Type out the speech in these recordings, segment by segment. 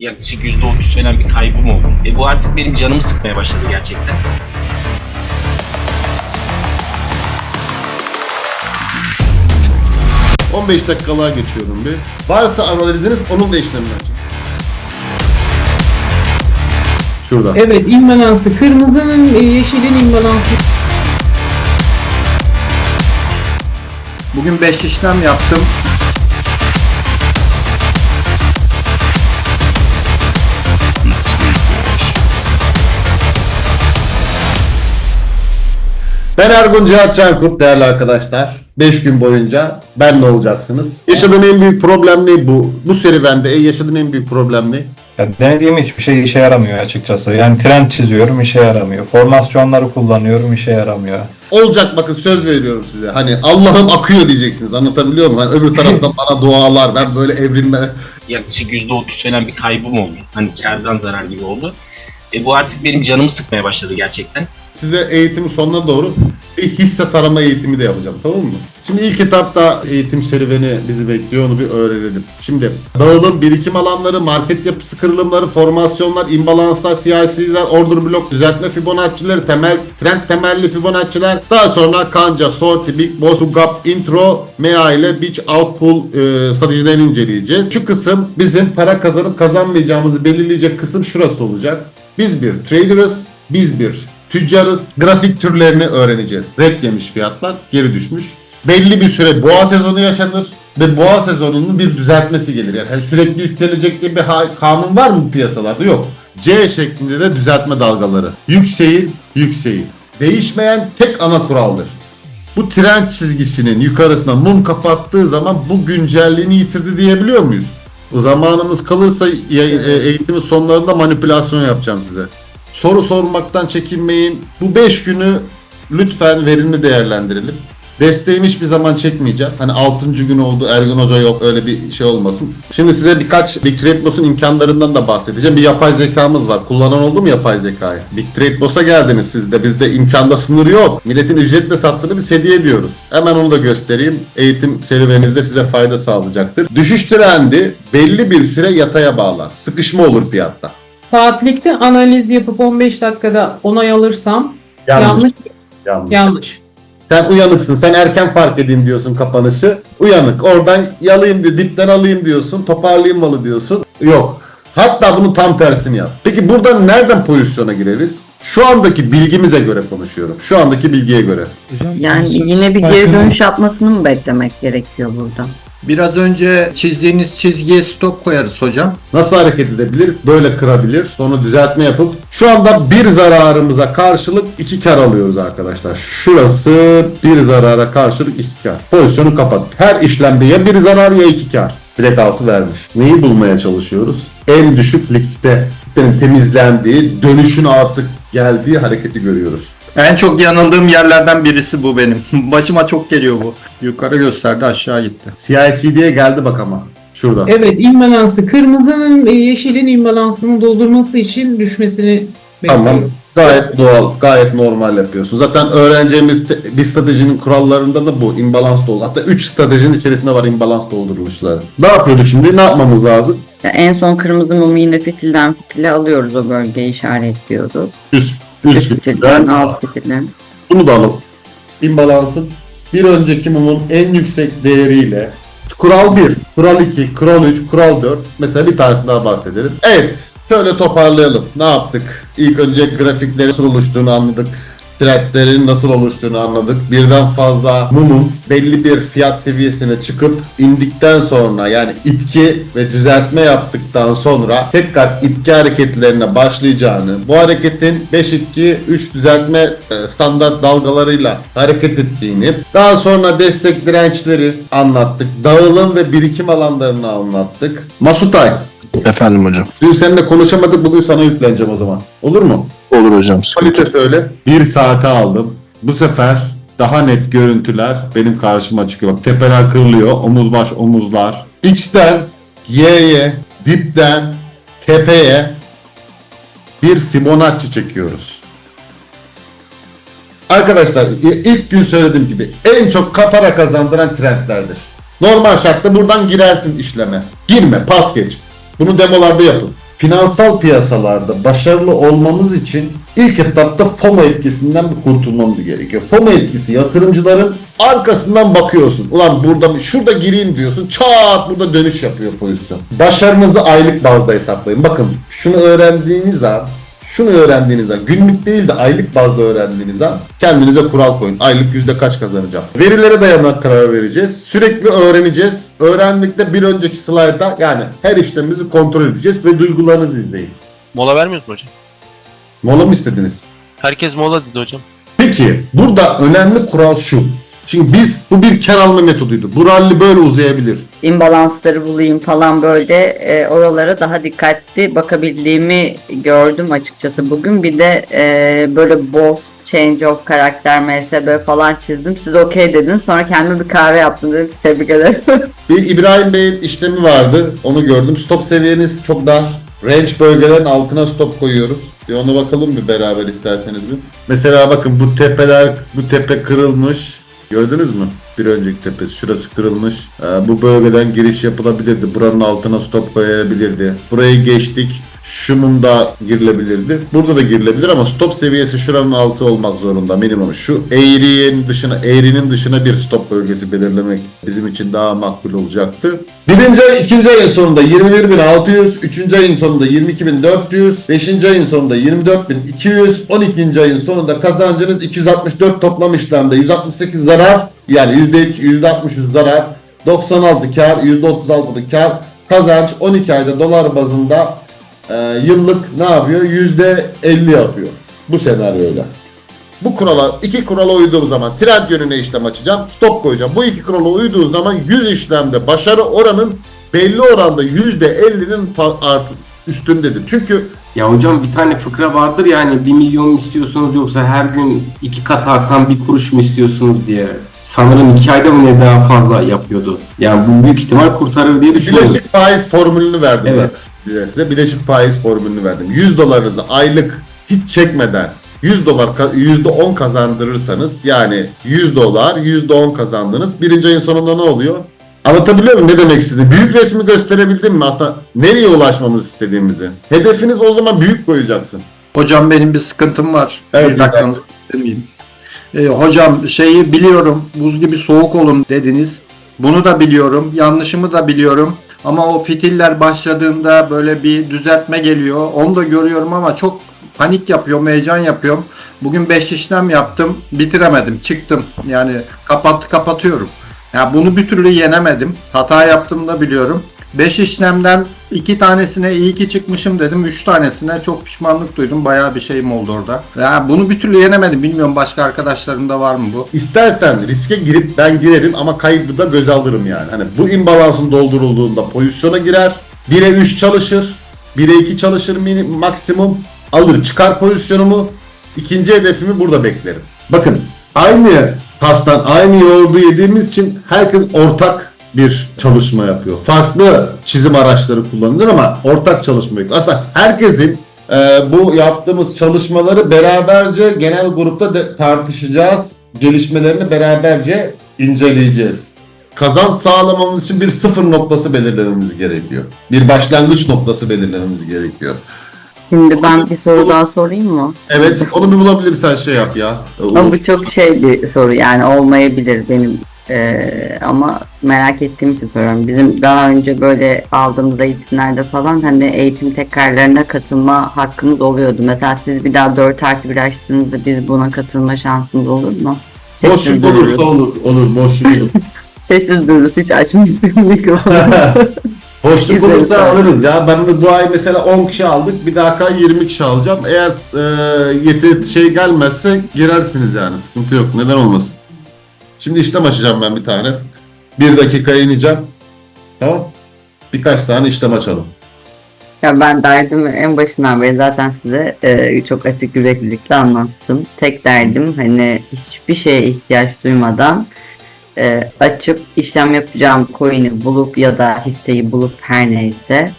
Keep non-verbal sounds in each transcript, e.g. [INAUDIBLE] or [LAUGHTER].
yaklaşık %30 falan bir kaybım oldu. E bu artık benim canımı sıkmaya başladı gerçekten. Cık, 15 dakikalığa geçiyorum bir. Varsa analiziniz onun da işlemini açın. Şurada. Evet imbalansı. Kırmızının e, yeşilin imbalansı. Bugün 5 işlem yaptım. Ben Ergun Cihat Cankurt değerli arkadaşlar. 5 gün boyunca benle olacaksınız. Yaşadığın en büyük problem ne bu? Bu serüvende yaşadığın en büyük problem ne? Ya denediğim hiçbir şey işe yaramıyor açıkçası. Yani trend çiziyorum işe yaramıyor. Formasyonları kullanıyorum işe yaramıyor. Olacak bakın söz veriyorum size. Hani Allah'ım akıyor diyeceksiniz. Anlatabiliyor muyum? Hani öbür taraftan bana dualar. Ben böyle evrilme... Yaklaşık %30 falan bir kaybım oldu. Hani kardan zarar gibi oldu. E bu artık benim canımı sıkmaya başladı gerçekten. Size eğitimin sonuna doğru bir hisse tarama eğitimi de yapacağım tamam mı? Şimdi ilk etapta eğitim serüveni bizi bekliyor onu bir öğrenelim. Şimdi dağılım, birikim alanları, market yapısı kırılımları, formasyonlar, imbalanslar, CIC'ler, order blok, düzeltme Fibonacci'leri, temel, trend temelli Fibonacci'ler. Daha sonra kanca, sorti, big boss, gap, intro, MA ile beach outpull e, stratejilerini inceleyeceğiz. Şu kısım bizim para kazanıp kazanmayacağımızı belirleyecek kısım şurası olacak. Biz bir trader'ız, biz bir tüccarız. Grafik türlerini öğreneceğiz. Red yemiş fiyatlar, geri düşmüş. Belli bir süre boğa sezonu yaşanır ve boğa sezonunun bir düzeltmesi gelir. Yani hani sürekli yükselecek diye bir kanun var mı piyasalarda? Yok. C şeklinde de düzeltme dalgaları. Yükseğin, yükseğin. Değişmeyen tek ana kuraldır. Bu trend çizgisinin yukarısına mum kapattığı zaman bu güncelliğini yitirdi diyebiliyor muyuz? Zamanımız kalırsa e, eğitimin sonlarında manipülasyon yapacağım size. Soru sormaktan çekinmeyin. Bu 5 günü lütfen verimli değerlendirelim. Desteğimi hiçbir zaman çekmeyeceğim. Hani 6. gün oldu Ergun Hoca yok öyle bir şey olmasın. Şimdi size birkaç Big Trade Boss'un imkanlarından da bahsedeceğim. Bir yapay zekamız var. Kullanan oldu mu yapay zekayı? Big Trade Boss'a geldiniz siz de. Bizde imkanda sınır yok. Milletin ücretle sattığını biz hediye ediyoruz. Hemen onu da göstereyim. Eğitim serüveninizde size fayda sağlayacaktır. Düşüş trendi belli bir süre yataya bağlar. Sıkışma olur fiyatta. Saatlikte analiz yapıp 15 dakikada onay alırsam yanlış. Yanlış. Yanlış. Sen uyanıksın. Sen erken fark edeyim diyorsun kapanışı. Uyanık. Oradan yalayayım diyor. Dipten alayım diyorsun. Toparlayayım malı diyorsun. Yok. Hatta bunun tam tersini yap. Peki buradan nereden pozisyona gireriz? Şu andaki bilgimize göre konuşuyorum. Şu andaki bilgiye göre. Yani yine bir geri dönüş yapmasını mı beklemek gerekiyor burada? Biraz önce çizdiğiniz çizgiye stop koyarız hocam. Nasıl hareket edebilir? Böyle kırabilir. Sonra düzeltme yapıp şu anda bir zararımıza karşılık iki kar alıyoruz arkadaşlar. Şurası bir zarara karşılık iki kar. Pozisyonu kapat. Her işlemde ya bir zarar ya iki kar. Blackout'u vermiş. Neyi bulmaya çalışıyoruz? En düşük likte temizlendiği, dönüşün artık geldiği hareketi görüyoruz. En çok yanıldığım yerlerden birisi bu benim. [LAUGHS] Başıma çok geliyor bu. Yukarı gösterdi aşağı gitti. CICD'ye geldi bak ama. Şurada. Evet imbalansı. Kırmızının e, yeşilin imbalansını doldurması için düşmesini bekliyorum. Tamam. Gayet doğal, gayet normal yapıyorsun. Zaten öğreneceğimiz te- bir stratejinin kurallarında da bu. imbalans doldu. Hatta 3 stratejinin içerisinde var imbalans dolduruluşları. Ne yapıyorduk şimdi? Ne yapmamız lazım? Ya en son kırmızı mumu yine fitilden fitile alıyoruz o bölgeyi işaretliyoruz. Üst, üst fitilden alt fitilden. Bunu da alalım. İmbalansın bir önceki mumun en yüksek değeriyle Kural 1, kural 2, kural 3, kural 4. Mesela bir tanesi daha bahsedelim. Evet, şöyle toparlayalım. Ne yaptık? İlk önce grafiklerin nasıl oluştuğunu anladık. Trendlerin nasıl oluştuğunu anladık. Birden fazla mumun belli bir fiyat seviyesine çıkıp indikten sonra yani itki ve düzeltme yaptıktan sonra tekrar itki hareketlerine başlayacağını, bu hareketin 5 itki 3 düzeltme e, standart dalgalarıyla hareket ettiğini, daha sonra destek dirençleri anlattık. Dağılım ve birikim alanlarını anlattık. Masutay, Efendim hocam. dün seninle konuşamadık bugün sana yükleneceğim o zaman. Olur mu? Olur hocam. Kalite söyle. Bir saate aldım. Bu sefer daha net görüntüler benim karşıma çıkıyor. Bak tepeler kırılıyor. Omuz baş omuzlar. X'ten Y'ye, dipten tepeye bir Fibonacci çekiyoruz. Arkadaşlar ilk gün söylediğim gibi en çok para kazandıran trendlerdir. Normal şartta buradan girersin işleme. Girme, pas geç. Bunu demolarda yapın. Finansal piyasalarda başarılı olmamız için ilk etapta FOMO etkisinden bir kurtulmamız gerekiyor. FOMO etkisi yatırımcıların arkasından bakıyorsun. Ulan burada şurada gireyim diyorsun. Çat burada dönüş yapıyor pozisyon. Başarınızı aylık bazda hesaplayın. Bakın şunu öğrendiğiniz an şunu öğrendiğiniz an, günlük değil de aylık bazda öğrendiğiniz an kendinize kural koyun. Aylık yüzde kaç kazanacağım? Verilere dayanarak karar vereceğiz. Sürekli öğreneceğiz. Öğrendikte bir önceki slayda yani her işlemimizi kontrol edeceğiz ve duygularınızı izleyin. Mola vermiyoruz mu hocam? Mola mı istediniz? Herkes mola dedi hocam. Peki burada önemli kural şu. Şimdi biz bu bir kar alma metoduydu. Bu rally böyle uzayabilir. imbalansları bulayım falan böyle e, oralara daha dikkatli bakabildiğimi gördüm açıkçası bugün. Bir de e, böyle boss, change of karakter, MSB falan çizdim. Siz okey dediniz. Sonra kendime bir kahve yaptım dedim tebrik ederim. [LAUGHS] Bir İbrahim Bey'in işlemi vardı. Onu gördüm. Stop seviyeniz çok dar. Range bölgelerin altına stop koyuyoruz. Bir ona bakalım bir beraber isterseniz bir. Mesela bakın bu tepeler, bu tepe kırılmış. Gördünüz mü? Bir önceki tepesi. Şurası kırılmış. Ee, bu bölgeden giriş yapılabilirdi. Buranın altına stop koyulabilirdi. Burayı geçtik. Şunun da girilebilirdi. Burada da girilebilir ama stop seviyesi şuranın altı olmak zorunda minimum. Şu eğrinin dışına, eğrinin dışına bir stop bölgesi belirlemek bizim için daha makbul olacaktı. Birinci ay, ikinci ayın sonunda 21.600, üçüncü ayın sonunda 22.400, beşinci ayın sonunda 24.200, 12. ayın sonunda kazancınız 264 toplam işlemde 168 zarar yani %3, %60 zarar, 96 kar, %36 kar, kazanç 12 ayda dolar bazında e, yıllık ne yapıyor? %50 yapıyor bu senaryoyla. Bu kurala, iki kurala uyduğum zaman trend yönüne işlem açacağım, stop koyacağım. Bu iki kurala uyduğu zaman 100 işlemde başarı oranın belli oranda %50'nin fa- artı üstündedir. Çünkü Ya hocam bir tane fıkra vardır yani 1 milyon mu istiyorsunuz yoksa her gün iki kat artan bir kuruş mu istiyorsunuz diye. Sanırım iki ayda mı ne daha fazla yapıyordu. Yani bu büyük ihtimal kurtarır diye düşünüyorum. bileşik faiz formülünü verdim Evet. Size. size. Bileşik faiz formülünü verdim. 100 dolarınızı aylık hiç çekmeden 100 dolar ka- %10 kazandırırsanız yani 100 dolar %10 kazandınız. Birinci ayın sonunda ne oluyor? Anlatabiliyor muyum ne demek istediğimi? Büyük resmi gösterebildim mi aslında? Nereye ulaşmamızı istediğimizi? Hedefiniz o zaman büyük koyacaksın. Hocam benim bir sıkıntım var. Evet, bir dakikanızı demeyeyim. Ee, hocam şeyi biliyorum. Buz gibi soğuk olun dediniz. Bunu da biliyorum. Yanlışımı da biliyorum. Ama o fitiller başladığında böyle bir düzeltme geliyor. Onu da görüyorum ama çok panik yapıyorum, heyecan yapıyorum. Bugün 5 işlem yaptım, bitiremedim, çıktım. Yani kapat kapatıyorum. Ya bunu bir türlü yenemedim. Hata yaptığımı da biliyorum. 5 işlemden 2 tanesine iyi ki çıkmışım dedim. 3 tanesine çok pişmanlık duydum. Bayağı bir şeyim oldu orada. Ya bunu bir türlü yenemedim. Bilmiyorum başka arkadaşlarımda var mı bu? İstersen riske girip ben girerim ama kaybı da göze alırım yani. Hani bu imbalansın doldurulduğunda pozisyona girer. 1'e 3 çalışır. 1'e 2 çalışır mini, maksimum. Alır çıkar pozisyonumu. İkinci hedefimi burada beklerim. Bakın aynı tastan aynı yoğurdu yediğimiz için herkes ortak bir çalışma yapıyor. Farklı çizim araçları kullanılır ama ortak çalışma yapıyor. Aslında herkesin e, bu yaptığımız çalışmaları beraberce genel grupta de tartışacağız. Gelişmelerini beraberce inceleyeceğiz. Kazanç sağlamamız için bir sıfır noktası belirlememiz gerekiyor. Bir başlangıç noktası belirlememiz gerekiyor. Şimdi ben bir soru daha sorayım mı? Evet onu bir bulabilirsen şey yap ya. Ama bu çok şey bir soru yani olmayabilir benim eee, ama merak ettiğim için soruyorum. Bizim daha önce böyle aldığımız eğitimlerde falan hani eğitim tekrarlarına katılma hakkımız oluyordu. Mesela siz bir daha 4 artı 1 açtığınızda biz buna katılma şansımız olur mu? Boşluk dururuz. olursa olur. Olur boşluk olur. [LAUGHS] Sessiz dururuz hiç açmayız [LAUGHS] mikrofonu. [LAUGHS] Boşluk olursa alırız ya. Ben de bu ay mesela 10 kişi aldık. Bir dahaki ay 20 kişi alacağım. Eğer e, yeti şey gelmezse girersiniz yani. Sıkıntı yok. Neden olmasın? Şimdi işlem açacağım ben bir tane. Bir dakikaya ineceğim. Tamam. Birkaç tane işlem açalım. Ya ben derdimi en başından beri zaten size e, çok açık yüreklilikle anlattım. Tek derdim hani hiçbir şeye ihtiyaç duymadan e, açıp işlem yapacağım coin'i bulup ya da hisseyi bulup her neyse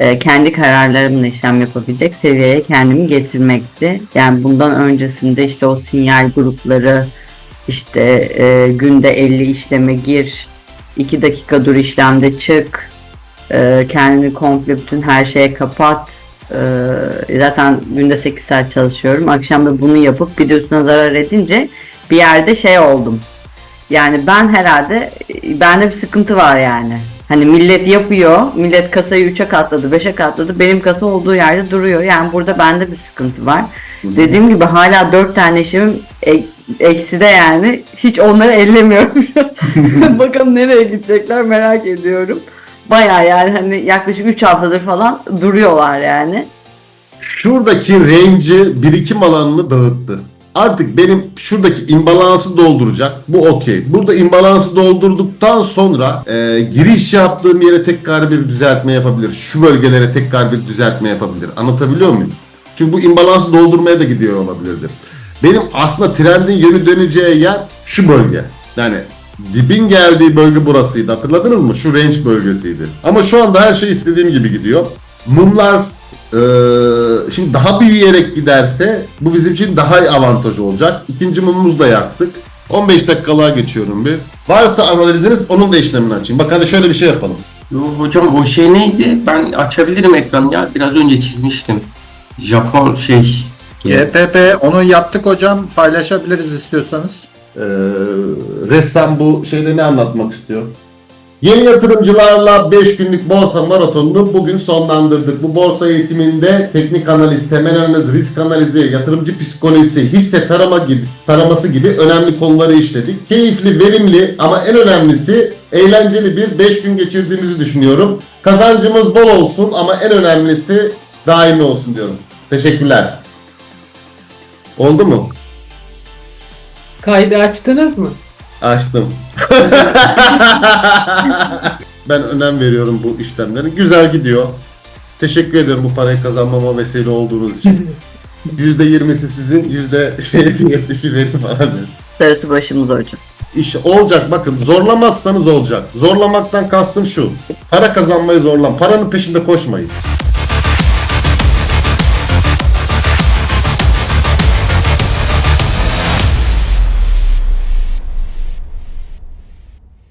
e, kendi kararlarımla işlem yapabilecek seviyeye kendimi getirmekti. Yani bundan öncesinde işte o sinyal grupları işte e, günde 50 işleme gir, 2 dakika dur işlemde çık, e, kendini komple bütün her şeye kapat Ee, zaten günde 8 saat çalışıyorum. Akşam da bunu yapıp bir de üstüne zarar edince bir yerde şey oldum. Yani ben herhalde bende bir sıkıntı var yani. Hani millet yapıyor, millet kasayı 3'e katladı, 5'e katladı, benim kasa olduğu yerde duruyor. Yani burada bende bir sıkıntı var. Dediğim gibi hala 4 tane işim e- ekside yani. Hiç onları ellemiyorum. [LAUGHS] Bakalım nereye gidecekler merak ediyorum. Baya yani hani yaklaşık 3 haftadır falan duruyorlar yani. Şuradaki range'i birikim alanını dağıttı. Artık benim şuradaki imbalansı dolduracak. Bu okey. Burada imbalansı doldurduktan sonra e, giriş yaptığım yere tekrar bir düzeltme yapabilir. Şu bölgelere tekrar bir düzeltme yapabilir. Anlatabiliyor muyum? Çünkü bu imbalansı doldurmaya da gidiyor olabilirdi. Benim aslında trendin yönü döneceği yer şu bölge. Yani dibin geldiği bölge burasıydı. Hatırladınız mı? Şu range bölgesiydi. Ama şu anda her şey istediğim gibi gidiyor. Mumlar ee, şimdi daha büyüyerek giderse bu bizim için daha avantaj olacak. İkinci mumumuzu da yaktık. 15 dakikalığa geçiyorum bir. Varsa analiziniz onun da işlemini açayım. Bak hadi şöyle bir şey yapalım. Yo, hocam o şey neydi? Ben açabilirim ekranı ya. Biraz önce çizmiştim. Japon şey. GPP onu yaptık hocam. Paylaşabiliriz istiyorsanız. Ee, ressam bu şeyde ne anlatmak istiyor? Yeni yatırımcılarla 5 günlük borsa maratonunu bugün sonlandırdık. Bu borsa eğitiminde teknik analiz, temel analiz, risk analizi, yatırımcı psikolojisi, hisse tarama gibi, taraması gibi önemli konuları işledik. Keyifli, verimli ama en önemlisi eğlenceli bir 5 gün geçirdiğimizi düşünüyorum. Kazancımız bol olsun ama en önemlisi daimi olsun diyorum. Teşekkürler. Oldu mu? Kaydı açtınız mı? Açtım. [LAUGHS] ben önem veriyorum bu işlemlere. Güzel gidiyor. Teşekkür ederim bu parayı kazanmama vesile olduğunuz için. [LAUGHS] %20'si sizin, %70'i benim falan. Sarısı başımız hocam. İş olacak bakın zorlamazsanız olacak. Zorlamaktan kastım şu. Para kazanmayı zorlan. Paranın peşinde koşmayın.